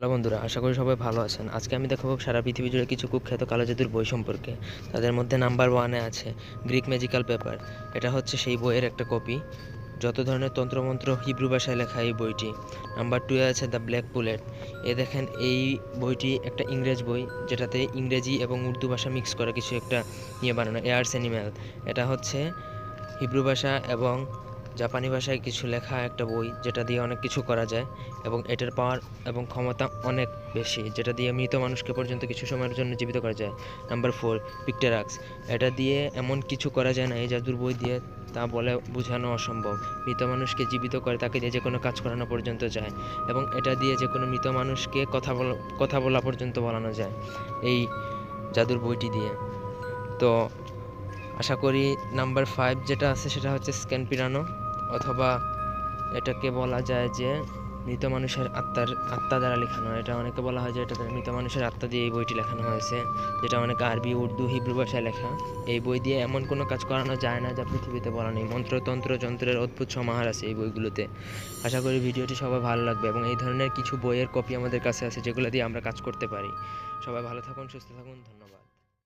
Hello বন্ধুরা, আশা করি সবাই ভালো আছেন। আজকে আমি দেখাবো সারা পৃথিবী জুড়ে কিছু কুখ্যাত কালো জাদুর বই সম্পর্কে। তাদের মধ্যে নাম্বার ওয়ানে আছে গ্রিক ম্যাজিক্যাল পেপার এটা হচ্ছে সেই বইয়ের একটা কপি। যত ধরনের তন্ত্রমন্ত্র হিব্রু ভাষায় লেখা এই বইটি। নাম্বার টুয়ে আছে দ্য ব্ল্যাক পুলেট এ দেখেন, এই বইটি একটা ইংরেজ বই, যেটাতে ইংরেজি এবং উর্দু ভাষা মিক্স করা কিছু একটা নিয়ে বানানো এয়ার্স অ্যানিম্যাল এটা হচ্ছে হিব্রু ভাষা এবং জাপানি ভাষায় কিছু লেখা একটা বই যেটা দিয়ে অনেক কিছু করা যায় এবং এটার পাওয়ার এবং ক্ষমতা অনেক বেশি, যেটা দিয়ে মৃত মানুষকে পর্যন্ত কিছু সময়ের জন্য জীবিত করা যায়। নাম্বার ফোর পিকটেরাক্স এটা দিয়ে এমন কিছু করা যায় না, এই জাদুর বই দিয়ে তা বলে বোঝানো অসম্ভব। মৃত মানুষকে জীবিত করে তাকে দিয়ে যে কোনো কাজ করানো পর্যন্ত যায় এবং এটা দিয়ে যে কোনো মৃত মানুষকে কথা বলা কথা বলা পর্যন্ত বলানো যায় এই জাদুর বইটি দিয়ে। তো আশা করি নাম্বার ফাইভ যেটা আছে সেটা হচ্ছে স্ক্যান পিরানো অথবা এটাকে বলা যায় যে মৃত মানুষের আত্মার আত্মা দ্বারা লেখানো। এটা অনেকে বলা হয় যে এটা মৃত মানুষের আত্মা দিয়ে এই বইটি লেখানো হয়েছে, যেটা অনেক আরবি, উর্দু, হিব্রু ভাষায় লেখা। এই বই দিয়ে এমন কোনো কাজ করানো যায় না যা পৃথিবীতে বলা নেই। মন্ত্রতন্ত্র, যন্ত্রের অদ্ভুত সমাহার আছে এই বইগুলোতে। আশা করি ভিডিওটি সবাই ভালো লাগবে এবং এই ধরনের কিছু বইয়ের কপি আমাদের কাছে আছে যেগুলো দিয়ে আমরা কাজ করতে পারি। সবাই ভালো থাকুন, সুস্থ থাকুন, ধন্যবাদ।